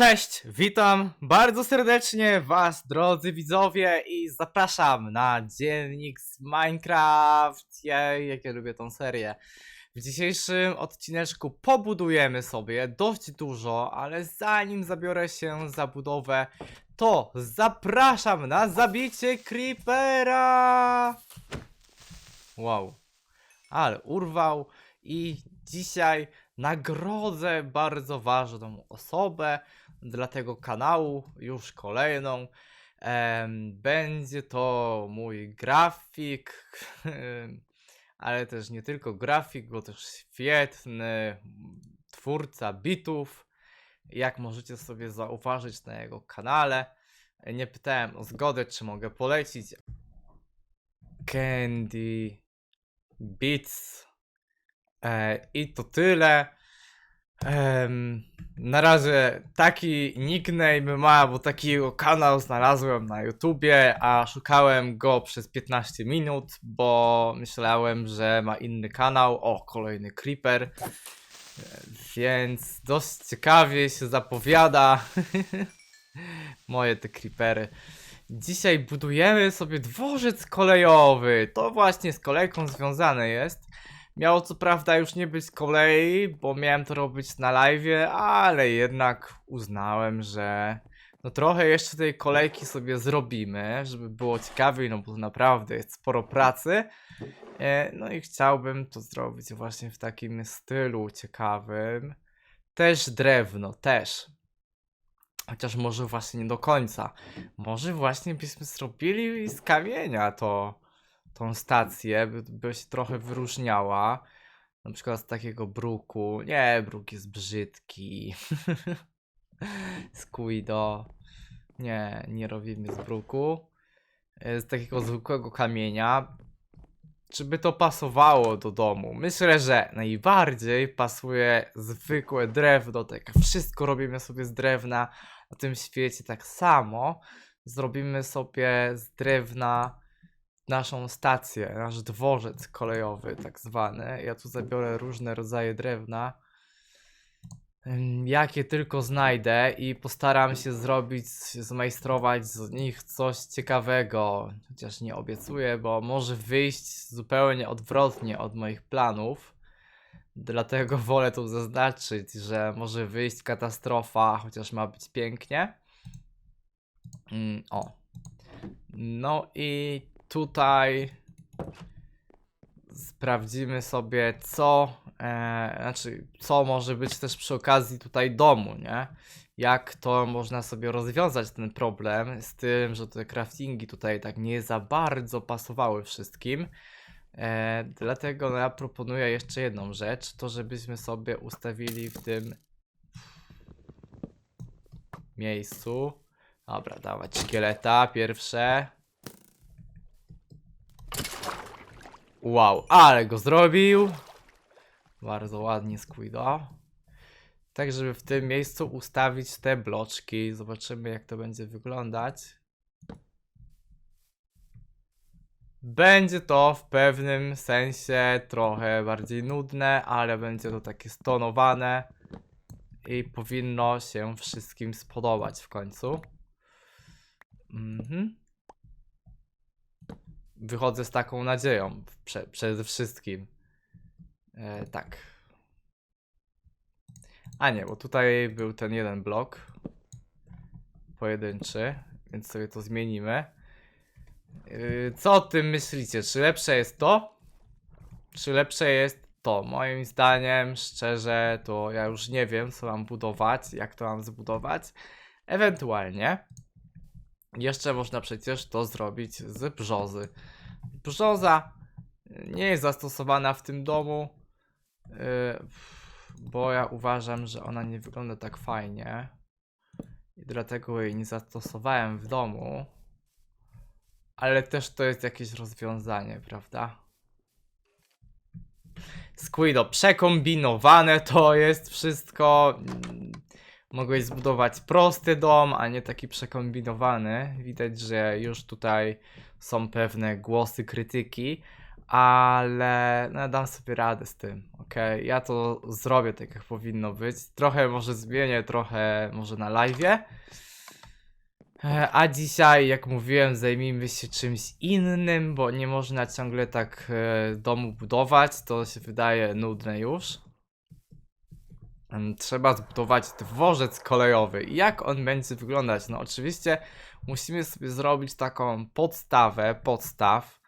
Cześć, witam bardzo serdecznie Was, drodzy widzowie, i zapraszam na dziennik z Minecraft. Jej, jak ja lubię tą serię. W dzisiejszym odcineczku pobudujemy sobie dość dużo, ale zanim zabiorę się za budowę, to zapraszam na zabicie Creepera! Wow, ale urwał i dzisiaj nagrodzę bardzo ważną osobę dla tego kanału, już kolejną. Będzie to mój grafik, ale też nie tylko grafik, bo też świetny twórca bitów. Jak możecie sobie zauważyć na jego kanale. Nie pytałem o zgodę, czy mogę polecić. Candy Beats. E, I to tyle. Na razie taki nickname ma, bo takiego kanał znalazłem na YouTubie, a szukałem go przez 15 minut, bo myślałem, że ma inny kanał. O, kolejny creeper. Więc dość ciekawie się zapowiada. Moje te creepery. Dzisiaj budujemy sobie dworzec kolejowy. To właśnie z kolejką związane jest. Miało co prawda już nie być kolei, bo miałem to robić na live, ale jednak uznałem, że no trochę jeszcze tej kolejki sobie zrobimy, żeby było ciekawiej, no bo naprawdę jest sporo pracy. E, No i chciałbym to zrobić właśnie w takim stylu ciekawym. Też drewno, też. Chociaż może właśnie nie do końca. Może właśnie byśmy zrobili z kamienia to tą stację, by, by się trochę wyróżniała. Na przykład z takiego bruku. Nie, bruk jest brzydki. Squido. Nie, nie robimy z bruku. E, Z takiego zwykłego kamienia. Czy by to pasowało do domu? Myślę, że najbardziej pasuje zwykłe drewno. Tak, wszystko robimy sobie z drewna. Na tym świecie tak samo. Zrobimy sobie z drewna naszą stację, nasz dworzec kolejowy, tak zwany. Ja tu zabiorę różne rodzaje drewna, jakie tylko znajdę, i postaram się zrobić, zmajstrować z nich coś ciekawego. Chociaż nie obiecuję, bo może wyjść zupełnie odwrotnie od moich planów. Dlatego wolę tu zaznaczyć, że może wyjść katastrofa, chociaż ma być pięknie. Mm, o. No i tutaj sprawdzimy sobie, co, e, znaczy, co może być też przy okazji tutaj domu, nie? Jak to można sobie rozwiązać ten problem z tym, że te craftingi tutaj tak nie za bardzo pasowały wszystkim. E, dlatego no, ja proponuję jeszcze jedną rzecz, to żebyśmy sobie ustawili w tym miejscu. Dobra, dawać szkieleta pierwsze. Wow, ale go zrobił. Bardzo ładnie Squido. Tak, żeby w tym miejscu ustawić te bloczki. Zobaczymy, jak to będzie wyglądać. Będzie to w pewnym sensie trochę bardziej nudne, ale będzie to takie stonowane i powinno się wszystkim spodobać w końcu. Mhm. Wychodzę z taką nadzieją prze, przede wszystkim. E, tak. A nie, bo tutaj był ten jeden blok pojedynczy, więc sobie to zmienimy. Yy, Co o tym myślicie? Czy lepsze jest to? Czy lepsze jest to? Moim zdaniem, szczerze, to ja już nie wiem, co mam budować, jak to mam zbudować. Ewentualnie jeszcze można przecież to zrobić z brzozy. Brzoza nie jest zastosowana w tym domu, yy, bo ja uważam, że ona nie wygląda tak fajnie. I dlatego jej nie zastosowałem w domu. Ale też to jest jakieś rozwiązanie, prawda? Squido, przekombinowane to jest wszystko. Mogłeś zbudować prosty dom, a nie taki przekombinowany. Widać, że już tutaj są pewne głosy krytyki, ale no, dam sobie radę z tym. Okej, ja to zrobię tak jak powinno być. Trochę może zmienię, trochę może na live'ie. E, A dzisiaj, jak mówiłem, zajmijmy się czymś innym, bo nie można ciągle tak e, domu budować. To się wydaje nudne już. Em, Trzeba zbudować dworzec kolejowy. Jak on będzie wyglądać? No, oczywiście musimy sobie zrobić taką podstawę, podstaw.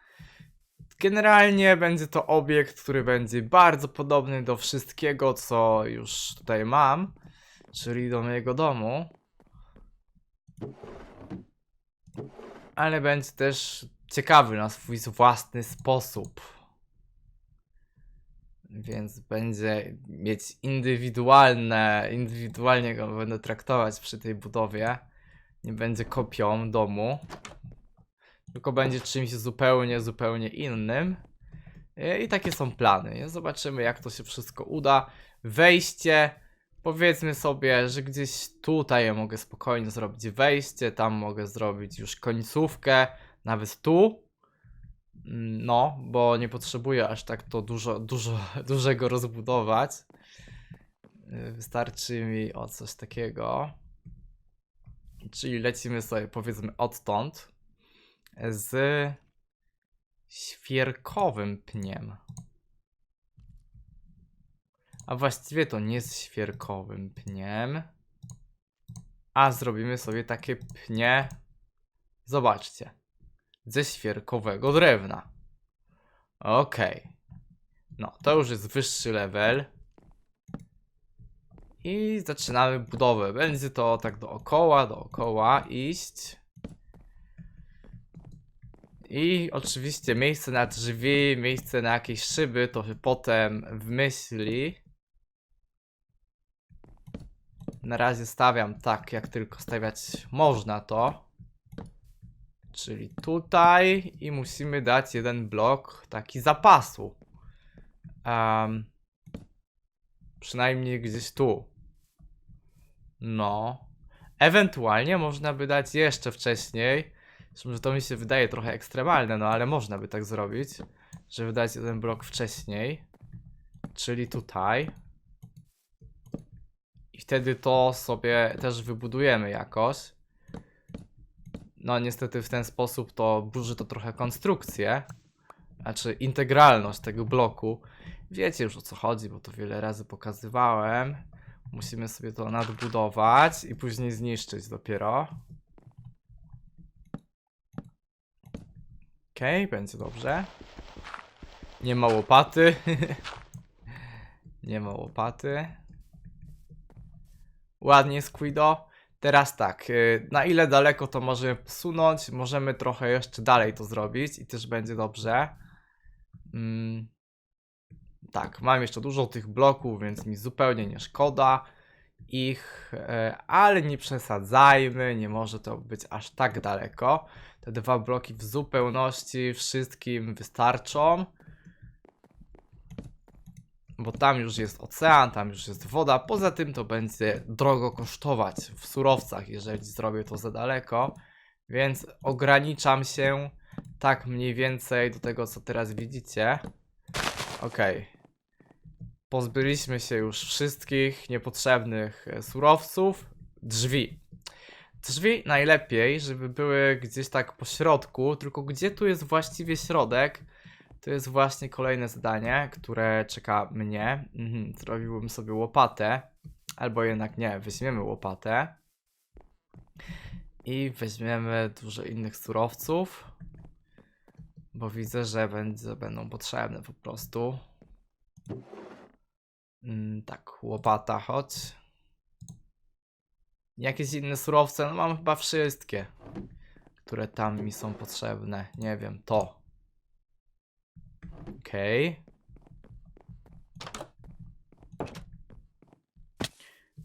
Generalnie będzie to obiekt, który będzie bardzo podobny do wszystkiego, co już tutaj mam, czyli do mojego domu. Ale będzie też ciekawy na swój własny sposób. Więc będzie mieć indywidualne, indywidualnie go będę traktować przy tej budowie. Nie będzie kopią domu tylko będzie czymś zupełnie, zupełnie innym. I- takie są plany. Zobaczymy, jak to się wszystko uda. Wejście. Powiedzmy sobie, że gdzieś tutaj mogę spokojnie zrobić wejście, tam mogę zrobić już końcówkę, nawet tu. No, bo nie potrzebuję aż tak to dużo, dużo, dużego rozbudować. Y, Wystarczy mi o coś takiego. Czyli lecimy sobie powiedzmy odtąd z świerkowym pniem. A właściwie to nie z świerkowym pniem. A zrobimy sobie takie pnie. Zobaczcie. Ze świerkowego drewna. Okej. No, to już jest wyższy level. I zaczynamy budowę. Będzie to tak dookoła, dookoła iść. I oczywiście miejsce na drzwi, miejsce na jakieś szyby, to się potem wymyśli. Na razie stawiam tak, jak tylko stawiać można to. Czyli tutaj i musimy dać jeden blok taki zapasu. Em, przynajmniej gdzieś tu. No. Ewentualnie można by dać jeszcze wcześniej. Zresztą, to mi się wydaje trochę ekstremalne, no ale można by tak zrobić, żeby dać jeden blok wcześniej, czyli tutaj. I wtedy to sobie też wybudujemy jakoś. No niestety w ten sposób to burzy to trochę konstrukcję, znaczy integralność tego bloku. Wiecie już o co chodzi, bo to wiele razy pokazywałem. Musimy sobie to nadbudować i później zniszczyć dopiero. Okej, będzie dobrze. Nie ma łopaty. Nie ma łopaty. Ładnie, Squido. Teraz tak, y, na ile daleko to możemy posunąć? Możemy trochę jeszcze dalej to zrobić i też będzie dobrze. Mm. Tak, mam jeszcze dużo tych bloków, więc mi zupełnie nie szkoda ich, e, ale nie przesadzajmy, nie może to być aż tak daleko. Te dwa bloki w zupełności wszystkim wystarczą. Bo tam już jest ocean, tam już jest woda. Poza tym to będzie drogo kosztować w surowcach, jeżeli zrobię to za daleko. Więc ograniczam się tak mniej więcej do tego, co teraz widzicie. Okej. Pozbyliśmy się już wszystkich niepotrzebnych e, surowców. Drzwi. Drzwi najlepiej, żeby były gdzieś tak po środku, tylko gdzie tu jest właściwie środek? To jest właśnie kolejne zadanie, które czeka mnie. Mhm, zrobiłbym sobie łopatę, albo jednak nie, weźmiemy łopatę i weźmiemy dużo innych surowców, bo widzę, że będą potrzebne po prostu. Mm, tak, łopata, chodź. Jakieś inne surowce? No mam chyba wszystkie, które tam mi są potrzebne. Nie wiem, to. Okej.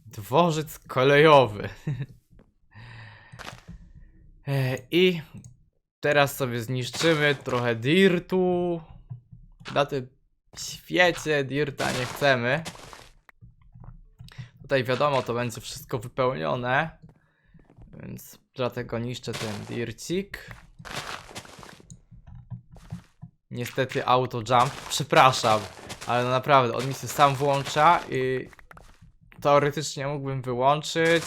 Dworzec kolejowy. E, I teraz sobie zniszczymy trochę dirtu. Na tym świecie dirta nie chcemy. Tutaj wiadomo, to będzie wszystko wypełnione. Więc dlatego niszczę ten dircik. Niestety auto jump. Przepraszam, ale no naprawdę, on mi się sam włącza i teoretycznie mógłbym wyłączyć,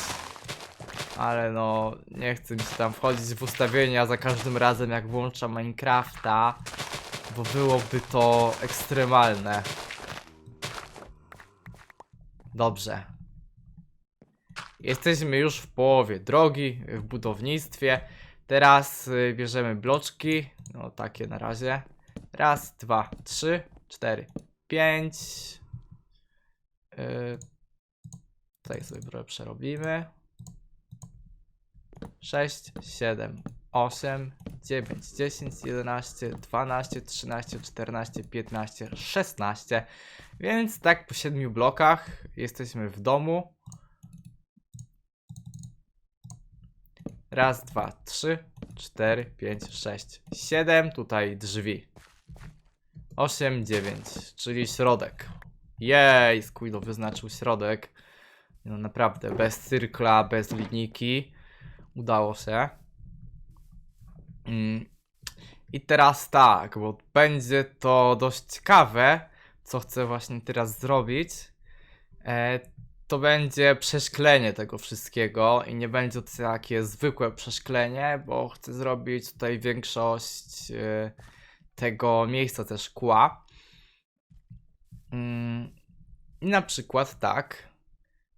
ale no nie chcę mi się tam wchodzić w ustawienia za każdym razem jak włączam Minecrafta, bo byłoby to ekstremalne. Dobrze. Jesteśmy już w połowie drogi w budownictwie. Teraz y, bierzemy bloczki. No takie na razie. Raz, dwa, trzy, cztery, pięć. Yy, tutaj sobie trochę przerobimy. 6, 7, 8, 9, 10, 11, 12, 13, 14, 15, 16. Więc tak po 7 blokach jesteśmy w domu. Raz, dwa, trzy, cztery, pięć, sześć, siedem. Tutaj drzwi. Osiem, dziewięć, czyli środek. Jej, Squiddo wyznaczył środek. No naprawdę, bez cyrkla, bez linijki. Udało się. Mm. I teraz tak, bo będzie to dość ciekawe, co chcę właśnie teraz zrobić. E, to będzie przeszklenie tego wszystkiego i nie będzie to takie zwykłe przeszklenie, bo chcę zrobić tutaj większość e, tego miejsca też szkła. Mm, I na przykład tak,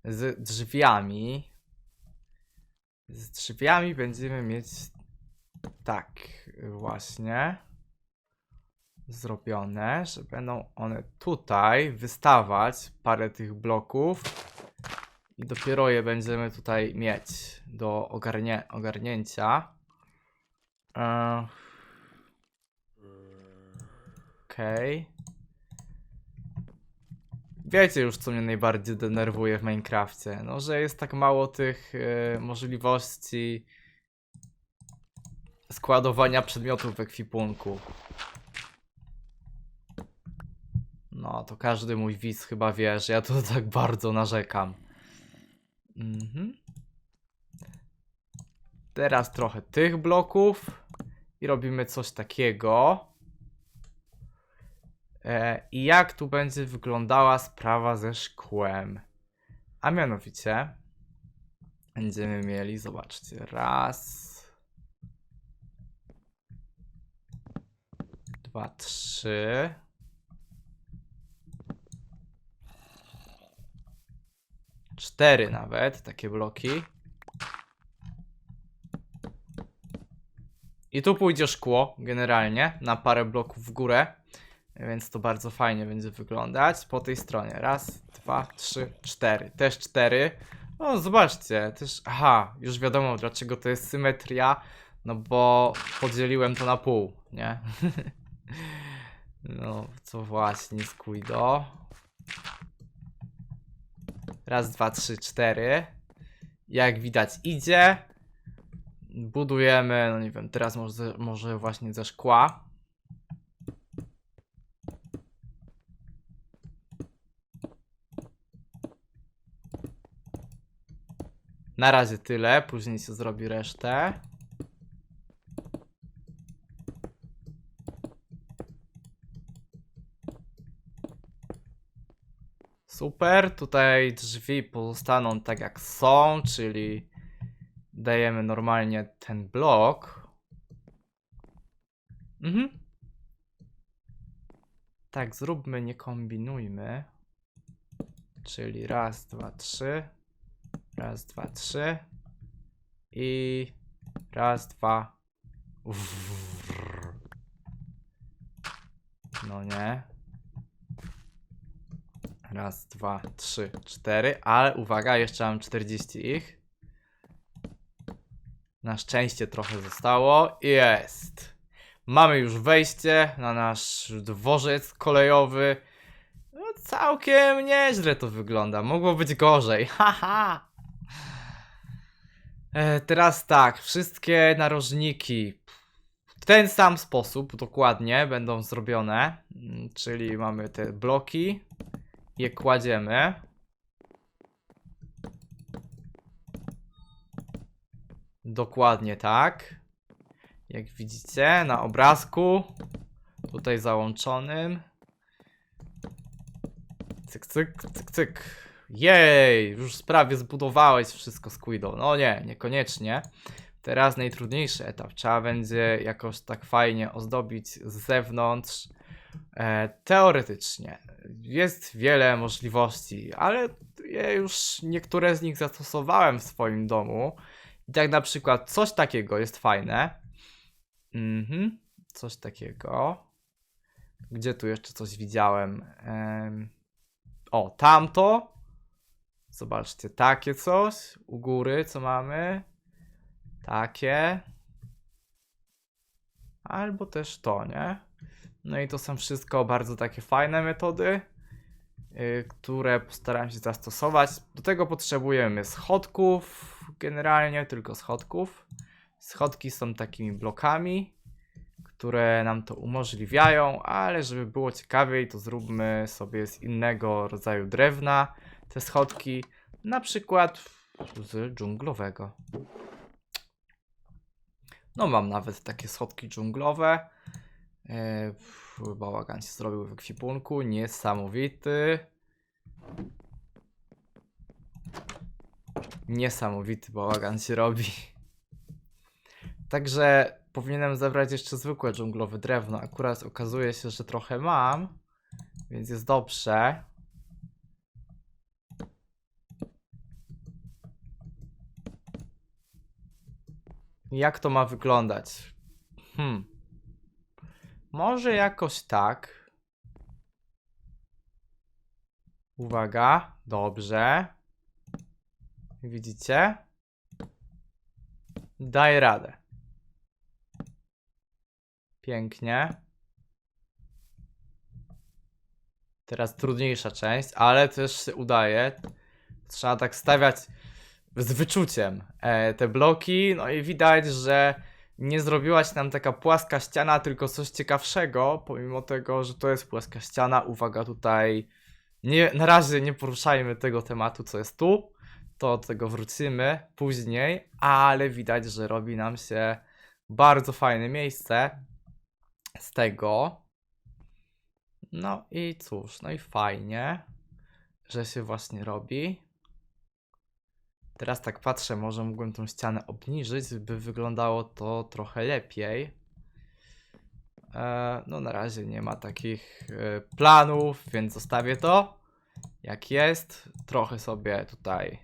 z drzwiami. Z drzwiami będziemy mieć tak właśnie zrobione, że będą one tutaj wystawać parę tych bloków i dopiero je będziemy tutaj mieć do ogarnie ogarnięcia. E, Okej. Wiecie już, co mnie najbardziej denerwuje w Minecrafcie. No, że jest tak mało tych e, możliwości składowania przedmiotów w ekwipunku. No, to każdy mój widz chyba wie, że ja to tak bardzo narzekam. Mhm. Teraz trochę tych bloków i robimy coś takiego. E, I jak tu będzie wyglądała sprawa ze szkłem? A mianowicie będziemy mieli, zobaczcie, raz, dwa, trzy. Cztery nawet, takie bloki. I tu pójdzie szkło, generalnie, na parę bloków w górę. Więc to bardzo fajnie będzie wyglądać. Po tej stronie. Raz, dwa, trzy, cztery. Też cztery. No, zobaczcie, też. Aha, już wiadomo dlaczego to jest symetria. No bo podzieliłem to na pół, nie? No, co właśnie, Squido. Raz, dwa, trzy, cztery. Jak widać idzie. Budujemy, no nie wiem, teraz może, może właśnie ze szkła. Na razie tyle, później się zrobi resztę. Super, tutaj drzwi pozostaną tak jak są, czyli dajemy normalnie ten blok. Mhm. Tak, zróbmy, nie kombinujmy. Czyli raz, dwa, trzy. Raz, dwa, trzy. I raz, dwa. Wrrr. No nie. Raz, dwa, trzy, cztery, ale uwaga, jeszcze mam 40 ich. Na szczęście trochę zostało. Jest. Mamy już wejście na nasz dworzec kolejowy. No, całkiem nieźle to wygląda. Mogło być gorzej. Haha. E, teraz tak, wszystkie narożniki w ten sam sposób dokładnie będą zrobione. Mm, Czyli mamy te bloki je kładziemy. Dokładnie tak. Jak widzicie na obrazku, tutaj załączonym. Cyk, cyk, cyk, cyk. Jej, już prawie zbudowałeś wszystko z Quido. No nie, niekoniecznie. Teraz najtrudniejszy etap. Trzeba będzie jakoś tak fajnie ozdobić z zewnątrz. E, teoretycznie jest wiele możliwości, ale ja już niektóre z nich zastosowałem w swoim domu. I tak na przykład coś takiego jest fajne. Mhm, coś takiego. Gdzie tu jeszcze coś widziałem? Em, o, tamto. Zobaczcie, takie coś. U góry, co mamy? Takie. Albo też to, nie? No i to są wszystko bardzo takie fajne metody, yy, które postaram się zastosować. Do tego potrzebujemy schodków, generalnie tylko schodków. Schodki są takimi blokami, które nam to umożliwiają, ale żeby było ciekawiej, to zróbmy sobie z innego rodzaju drewna te schodki, na przykład z dżunglowego. No mam nawet takie schodki dżunglowe. Pff, bałagan się zrobił w ekwipunku, niesamowity. Niesamowity bałagan się robi. Także powinienem zebrać jeszcze zwykłe dżunglowe drewno. Akurat okazuje się, że trochę mam, więc jest dobrze. Jak to ma wyglądać? Hmm. Może jakoś tak. Uwaga, dobrze. Widzicie? Daj radę. Pięknie. Teraz trudniejsza część, ale też się udaje. Trzeba tak stawiać z wyczuciem e, te bloki. No i widać, że nie zrobiłaś nam taka płaska ściana, tylko coś ciekawszego, pomimo tego, że to jest płaska ściana. Uwaga tutaj, nie, na razie nie poruszajmy tego tematu, co jest tu, to do tego wrócimy później, ale widać, że robi nam się bardzo fajne miejsce z tego. No i cóż, no i fajnie, że się właśnie robi. Teraz tak patrzę, może mógłbym tą ścianę obniżyć, by wyglądało to trochę lepiej. E, no na razie nie ma takich e, planów, więc zostawię to jak jest. Trochę sobie tutaj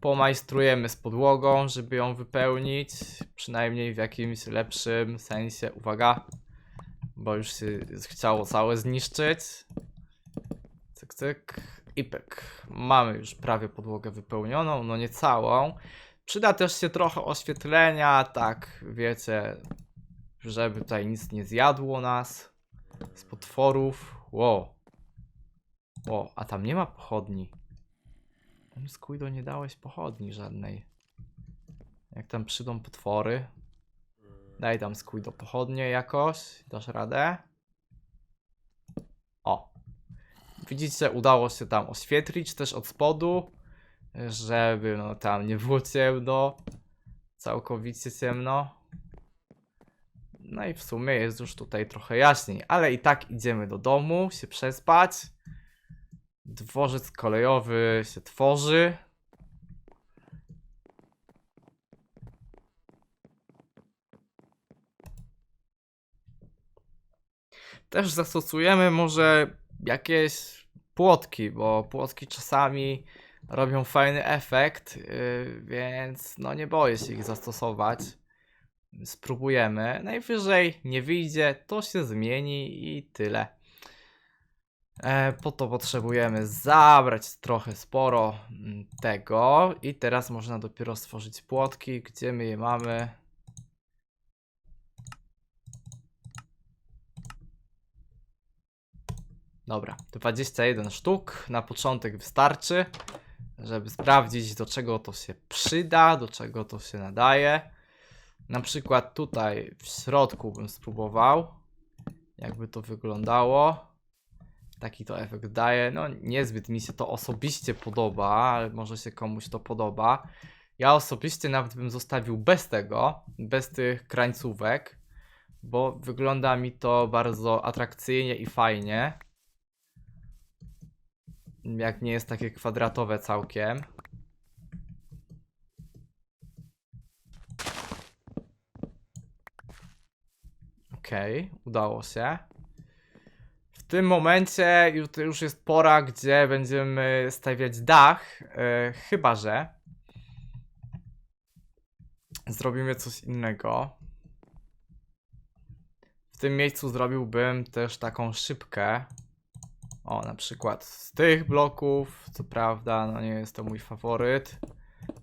pomajstrujemy z podłogą, żeby ją wypełnić, przynajmniej w jakimś lepszym sensie. Uwaga, bo już się chciało całe zniszczyć. Cyk, cyk. I pyk. Mamy już prawie podłogę wypełnioną, no nie całą. Przyda też się trochę oświetlenia, tak wiecie, żeby tutaj nic nie zjadło nas z potworów. Wow. Wow, a tam nie ma pochodni. Tam z Kuido nie dałeś pochodni żadnej. Jak tam przyjdą potwory. Daj tam z Kuido pochodnie jakoś. Dasz radę? O. Widzicie, udało się tam oświetlić też od spodu, żeby no tam nie było ciemno, całkowicie ciemno. No i w sumie jest już tutaj trochę jaśniej, ale i tak idziemy do domu się przespać. Dworzec kolejowy się tworzy. Też zastosujemy może jakieś płotki, bo płotki czasami robią fajny efekt, yy, więc no nie boję się ich zastosować. Spróbujemy. Najwyżej nie wyjdzie, to się zmieni i tyle. E, po to potrzebujemy zabrać trochę sporo mm, tego i teraz można dopiero stworzyć płotki, gdzie my je mamy. Dobra, 21 sztuk na początek wystarczy, żeby sprawdzić do czego to się przyda, do czego to się nadaje. Na przykład tutaj w środku bym spróbował, jakby to wyglądało. Taki to efekt daje. No niezbyt mi się to osobiście podoba, ale może się komuś to podoba. Ja osobiście nawet bym zostawił bez tego, bez tych krańcówek, bo wygląda mi to bardzo atrakcyjnie i fajnie. Jak nie jest takie kwadratowe całkiem. Okej, udało się. W tym momencie już, jest pora, gdzie będziemy stawiać dach. e, chyba, że zrobimy coś innego. W tym miejscu zrobiłbym też taką szybkę. O, na przykład z tych bloków. Co prawda, no nie jest to mój faworyt.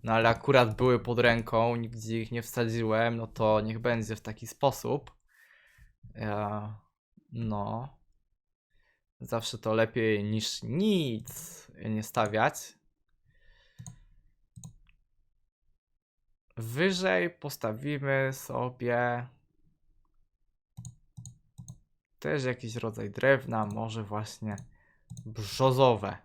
No ale akurat były pod ręką, nigdzie ich nie wsadziłem, no to niech będzie w taki sposób. No. Zawsze to lepiej niż nic nie stawiać. Wyżej postawimy sobie też jakiś rodzaj drewna, może właśnie brzozowe.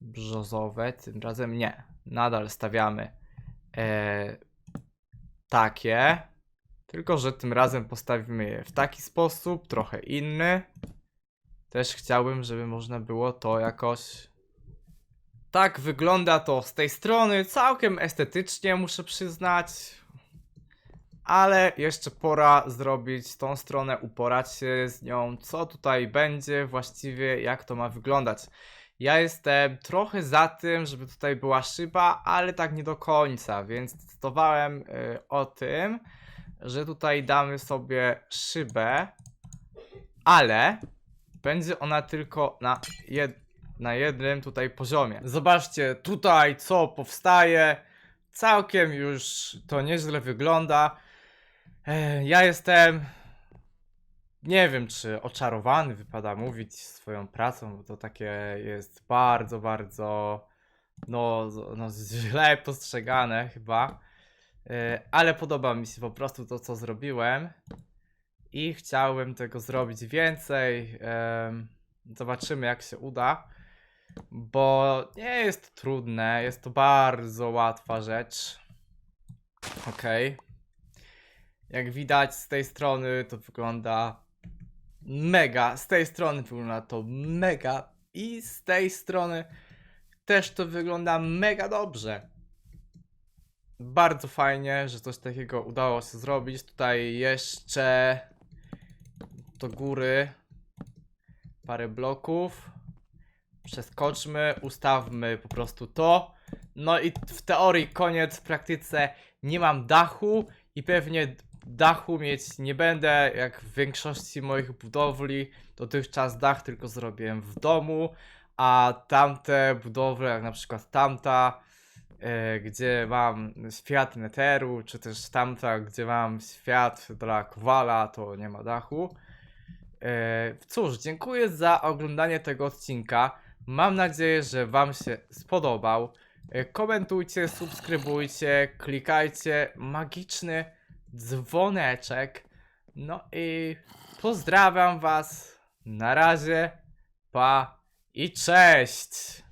Brzozowe, tym razem nie. Nadal stawiamy e, takie, tylko że tym razem postawimy je w taki sposób, trochę inny. Też chciałbym, żeby można było to jakoś. Tak wygląda to z tej strony, całkiem estetycznie muszę przyznać. Ale jeszcze pora zrobić tą stronę, uporać się z nią, co tutaj będzie właściwie, jak to ma wyglądać. Ja jestem trochę za tym, żeby tutaj była szyba, ale tak nie do końca, więc decydowałem y, o tym, że tutaj damy sobie szybę, ale będzie ona tylko na, jed na jednym tutaj poziomie. Zobaczcie tutaj, co powstaje. Całkiem już to nieźle wygląda. Ja jestem. Nie wiem, czy oczarowany wypada mówić swoją pracą, bo to takie jest bardzo, bardzo. No, no źle postrzegane chyba. Ale podoba mi się po prostu to, co zrobiłem. I chciałbym tego zrobić więcej. Zobaczymy, jak się uda. Bo nie jest to trudne, jest to bardzo łatwa rzecz. Okej. Jak widać z tej strony to wygląda mega. Z tej strony wygląda to mega. I z tej strony też to wygląda mega dobrze. Bardzo fajnie, że coś takiego udało się zrobić. Tutaj jeszcze do góry parę bloków. Przeskoczmy, ustawmy po prostu to. No i w teorii koniec, w praktyce nie mam dachu i pewnie dachu mieć nie będę, jak w większości moich budowli. Dotychczas dach tylko zrobiłem w domu, a tamte budowle, jak na przykład tamta, e, gdzie mam świat neteru, czy też tamta, gdzie mam świat dla kowala, to nie ma dachu. E, Cóż, dziękuję za oglądanie tego odcinka. Mam nadzieję, że Wam się spodobał. E, Komentujcie, subskrybujcie, klikajcie magiczny dzwoneczek. No i pozdrawiam Was. Na razie, pa i cześć!